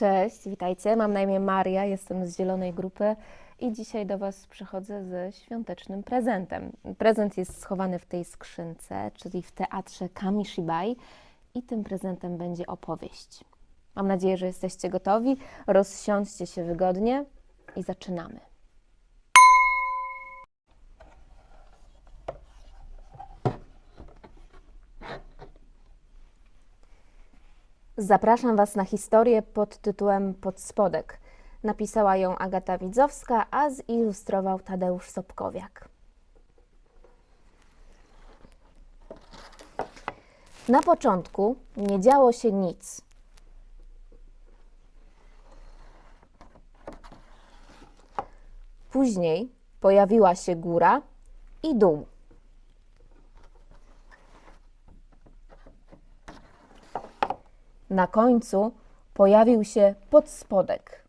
Cześć, witajcie. Mam na imię Maria, jestem z Zielonej Grupy i dzisiaj do Was przychodzę ze świątecznym prezentem. Prezent jest schowany w tej skrzynce, czyli w teatrze Kamishibai i tym prezentem będzie opowieść. Mam nadzieję, że jesteście gotowi. Rozsiądźcie się wygodnie i zaczynamy. Zapraszam Was na historię pod tytułem Podspodek. Napisała ją Agata Widzowska, a zilustrował Tadeusz Sobkowiak. Na początku nie działo się nic. Później pojawiła się góra i dół. Na końcu pojawił się podspodek.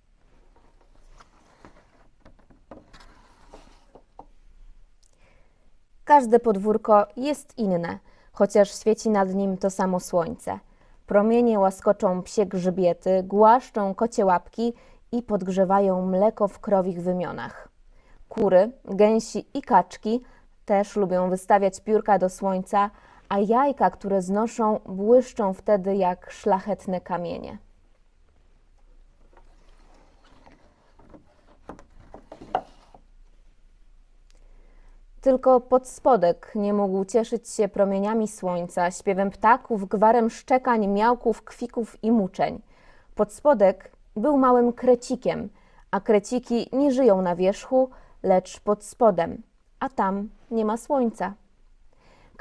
Każde podwórko jest inne, chociaż świeci nad nim to samo słońce. Promienie łaskoczą psie grzbiety, głaszczą kocie łapki i podgrzewają mleko w krowich wymionach. Kury, gęsi i kaczki też lubią wystawiać piórka do słońca, a jajka, które znoszą, błyszczą wtedy jak szlachetne kamienie. Tylko podspodek nie mógł cieszyć się promieniami słońca, śpiewem ptaków, gwarem szczekań, miałków, kwików i muczeń. Podspodek był małym krecikiem, a kreciki nie żyją na wierzchu, lecz pod spodem, a tam nie ma słońca.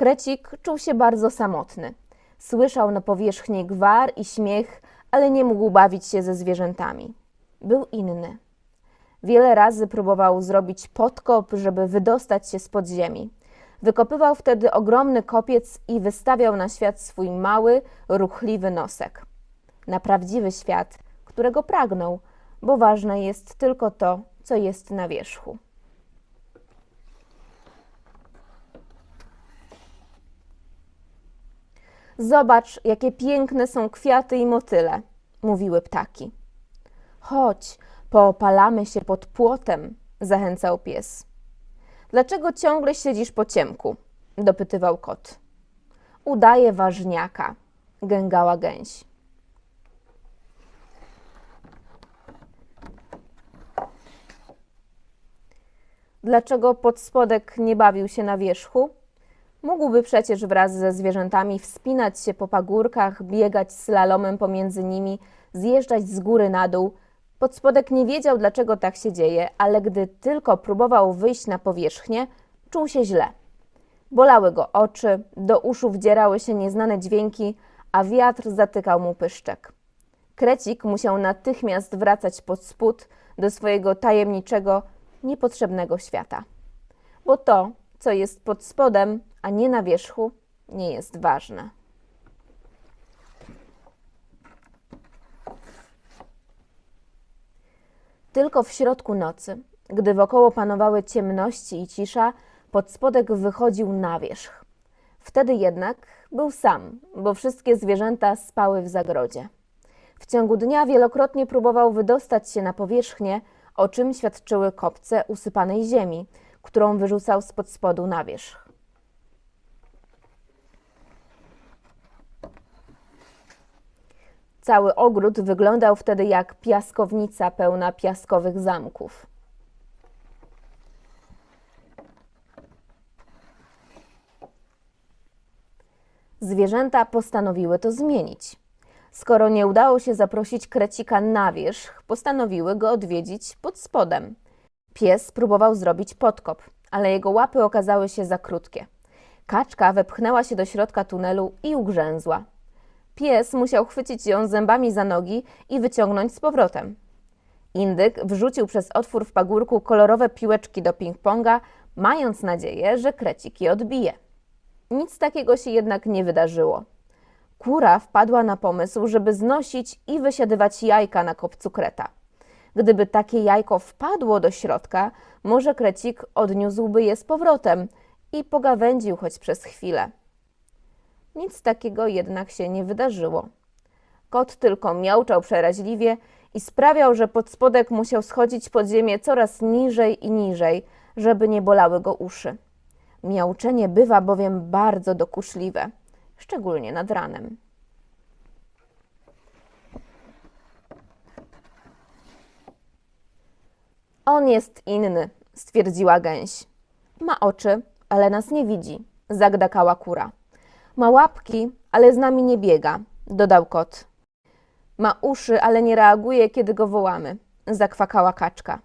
Krecik czuł się bardzo samotny. Słyszał na powierzchni gwar i śmiech, ale nie mógł bawić się ze zwierzętami. Był inny. Wiele razy próbował zrobić podkop, żeby wydostać się spod ziemi. Wykopywał wtedy ogromny kopiec i wystawiał na świat swój mały, ruchliwy nosek. Na prawdziwy świat, którego pragnął, bo ważne jest tylko to, co jest na wierzchu. Zobacz, jakie piękne są kwiaty i motyle, mówiły ptaki. Chodź, poopalamy się pod płotem, zachęcał pies. Dlaczego ciągle siedzisz po ciemku? dopytywał kot. Udaje ważniaka, gęgała gęś. Dlaczego podspodek nie bawił się na wierzchu? Mógłby przecież wraz ze zwierzętami wspinać się po pagórkach, biegać slalomem pomiędzy nimi, zjeżdżać z góry na dół. Podspodek nie wiedział, dlaczego tak się dzieje, ale gdy tylko próbował wyjść na powierzchnię, czuł się źle. Bolały go oczy, do uszu wdzierały się nieznane dźwięki, a wiatr zatykał mu pyszczek. Krecik musiał natychmiast wracać pod spód do swojego tajemniczego, niepotrzebnego świata. Bo to, co jest pod spodem, a nie na wierzchu, nie jest ważne. Tylko w środku nocy, gdy wokoło panowały ciemności i cisza, podspodek wychodził na wierzch. Wtedy jednak był sam, bo wszystkie zwierzęta spały w zagrodzie. W ciągu dnia wielokrotnie próbował wydostać się na powierzchnię, o czym świadczyły kopce usypanej ziemi, którą wyrzucał spod spodu na wierzch. Cały ogród wyglądał wtedy jak piaskownica pełna piaskowych zamków. Zwierzęta postanowiły to zmienić. Skoro nie udało się zaprosić krecika na wierzch, postanowiły go odwiedzić pod spodem. Pies próbował zrobić podkop, ale jego łapy okazały się za krótkie. Kaczka wepchnęła się do środka tunelu i ugrzęzła. Pies musiał chwycić ją zębami za nogi i wyciągnąć z powrotem. Indyk wrzucił przez otwór w pagórku kolorowe piłeczki do ping-ponga, mając nadzieję, że krecik je odbije. Nic takiego się jednak nie wydarzyło. Kura wpadła na pomysł, żeby znosić i wysiadywać jajka na kopcu kreta. Gdyby takie jajko wpadło do środka, może krecik odniósłby je z powrotem i pogawędził choć przez chwilę. Nic takiego jednak się nie wydarzyło. Kot tylko miauczał przeraźliwie i sprawiał, że pod spodek musiał schodzić pod ziemię coraz niżej i niżej, żeby nie bolały go uszy. Miauczenie bywa bowiem bardzo dokuczliwe, szczególnie nad ranem. On jest inny, stwierdziła gęś. Ma oczy, ale nas nie widzi, zagdakała kura. Ma łapki, ale z nami nie biega, dodał kot. Ma uszy, ale nie reaguje, kiedy go wołamy, zakwakała kaczka.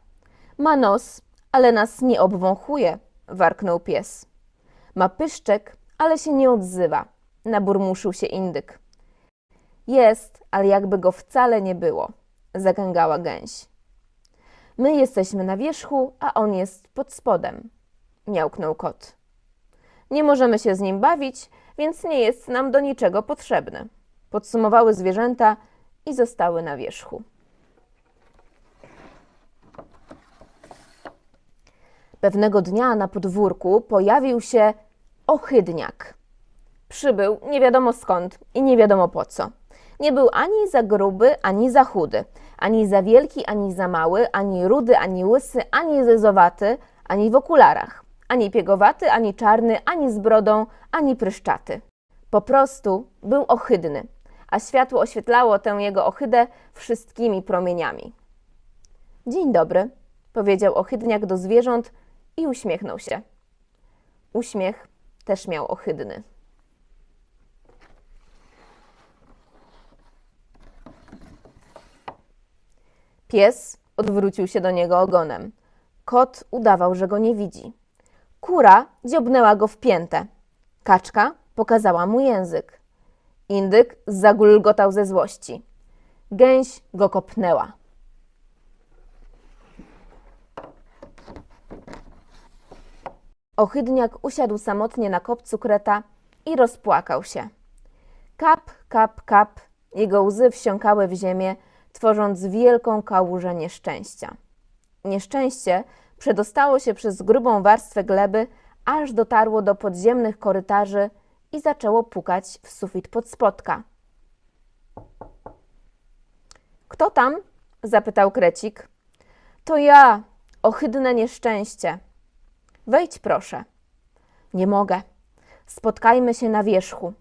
Ma nos, ale nas nie obwąchuje, warknął pies. Ma pyszczek, ale się nie odzywa, naburmuszył się indyk. Jest, ale jakby go wcale nie było, zagęgała gęś. My jesteśmy na wierzchu, a on jest pod spodem, miałknął kot. Nie możemy się z nim bawić, więc nie jest nam do niczego potrzebny. Podsumowały zwierzęta i zostały na wierzchu. Pewnego dnia na podwórku pojawił się ohydniak. Przybył nie wiadomo skąd i nie wiadomo po co. Nie był ani za gruby, ani za chudy, ani za wielki, ani za mały, ani rudy, ani łysy, ani zezowaty, ani w okularach, ani piegowaty, ani czarny, ani z brodą, ani pryszczaty. Po prostu był ohydny, a światło oświetlało tę jego ohydę wszystkimi promieniami. Dzień dobry, powiedział ohydniak do zwierząt i uśmiechnął się. Uśmiech też miał ohydny. Pies odwrócił się do niego ogonem. Kot udawał, że go nie widzi. Kura dziobnęła go w piętę. Kaczka pokazała mu język. Indyk zagulgotał ze złości. Gęś go kopnęła. Ohydniak usiadł samotnie na kopcu kreta i rozpłakał się. Kap, kap, kap, jego łzy wsiąkały w ziemię, tworząc wielką kałużę nieszczęścia. Nieszczęście przedostało się przez grubą warstwę gleby, aż dotarło do podziemnych korytarzy i zaczęło pukać w sufit pod spodka. Kto tam? zapytał krecik. To ja, ohydne nieszczęście. Wejdź proszę. Nie mogę. Spotkajmy się na wierzchu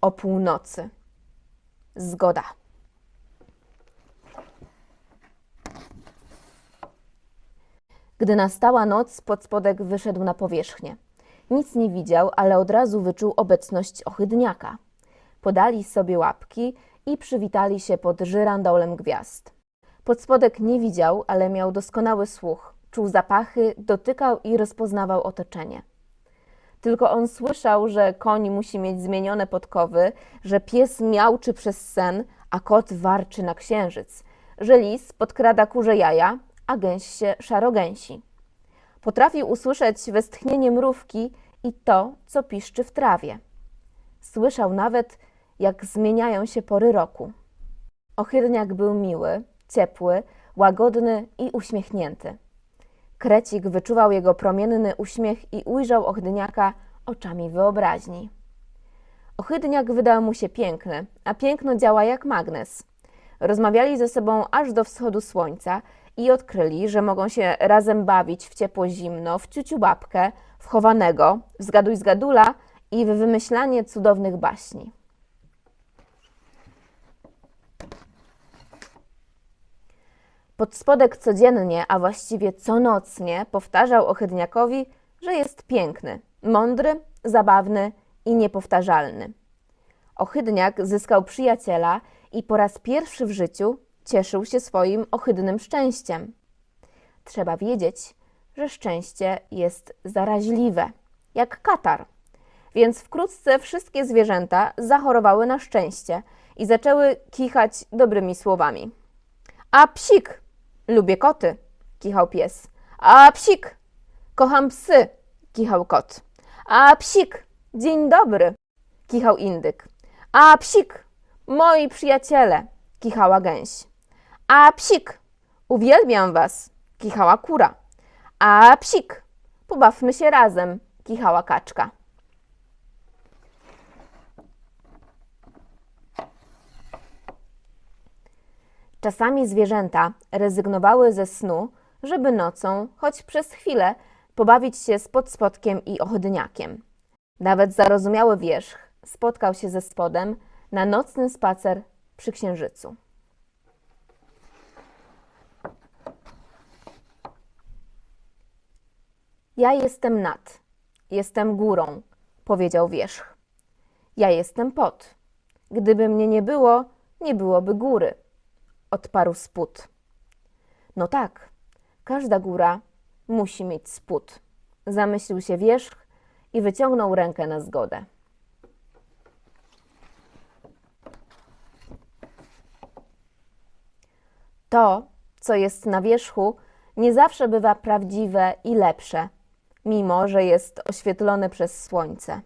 o północy. Zgoda. Gdy nastała noc, pod spodek wyszedł na powierzchnię. Nic nie widział, ale od razu wyczuł obecność ohydniaka. Podali sobie łapki i przywitali się pod żyrandolem gwiazd. Podspodek nie widział, ale miał doskonały słuch. Czuł zapachy, dotykał i rozpoznawał otoczenie. Tylko on słyszał, że koń musi mieć zmienione podkowy, że pies miałczy przez sen, a kot warczy na księżyc, że lis podkrada kurze jaja, a gęś się szarogęsi. Potrafił usłyszeć westchnienie mrówki i to, co piszczy w trawie. Słyszał nawet, jak zmieniają się pory roku. Ohydniak był miły, ciepły, łagodny i uśmiechnięty. Krecik wyczuwał jego promienny uśmiech i ujrzał Ochydniaka oczami wyobraźni. Ochydniak wydał mu się piękny, a piękno działa jak magnes. Rozmawiali ze sobą aż do wschodu słońca i odkryli, że mogą się razem bawić w ciepło-zimno, w ciuciubabkę, w chowanego, w zgaduj-zgadula i w wymyślanie cudownych baśni. Podspodek codziennie, a właściwie conocnie powtarzał Ochydniakowi, że jest piękny, mądry, zabawny i niepowtarzalny. Ohydniak zyskał przyjaciela i po raz pierwszy w życiu cieszył się swoim ohydnym szczęściem. Trzeba wiedzieć, że szczęście jest zaraźliwe, jak katar. Więc wkrótce wszystkie zwierzęta zachorowały na szczęście i zaczęły kichać dobrymi słowami. A psik! Lubię koty, kichał pies. A psik! Kocham psy, kichał kot. A psik! Dzień dobry, kichał indyk. A psik! Moi przyjaciele, kichała gęś. A psik! Uwielbiam was, kichała kura. A psik! Pobawmy się razem, kichała kaczka. Czasami zwierzęta rezygnowały ze snu, żeby nocą, choć przez chwilę, pobawić się z podspodkiem i ochydniakiem. Nawet zarozumiały wierzch spotkał się ze spodem na nocny spacer przy księżycu. Ja jestem nad, jestem górą, powiedział wierzch. Ja jestem pod. Gdyby mnie nie było, nie byłoby góry, odparł spód. No tak, każda góra musi mieć spód, zamyślił się wierzch i wyciągnął rękę na zgodę. To, co jest na wierzchu, nie zawsze bywa prawdziwe i lepsze, mimo że jest oświetlone przez słońce.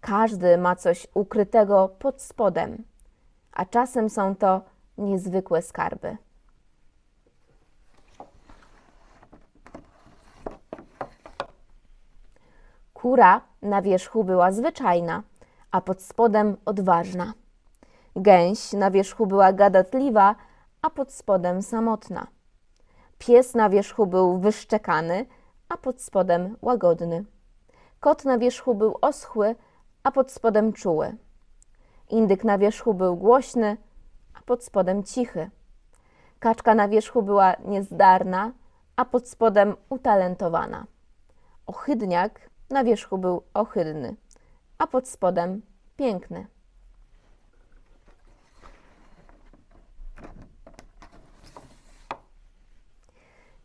Każdy ma coś ukrytego pod spodem, a czasem są to niezwykłe skarby. Kura na wierzchu była zwyczajna, a pod spodem odważna. Gęś na wierzchu była gadatliwa, a pod spodem samotna. Pies na wierzchu był wyszczekany, a pod spodem łagodny. Kot na wierzchu był oschły, a pod spodem czuły. Indyk na wierzchu był głośny, a pod spodem cichy. Kaczka na wierzchu była niezdarna, a pod spodem utalentowana. Ohydniak na wierzchu był ohydny, a pod spodem piękny.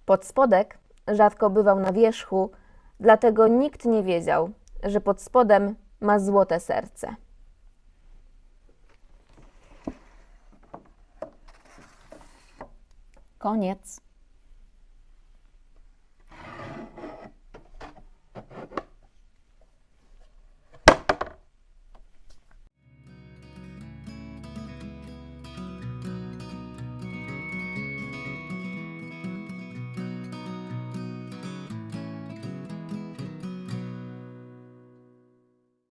Podspodek rzadko bywał na wierzchu, dlatego nikt nie wiedział, że pod spodem ma złote serce. Koniec.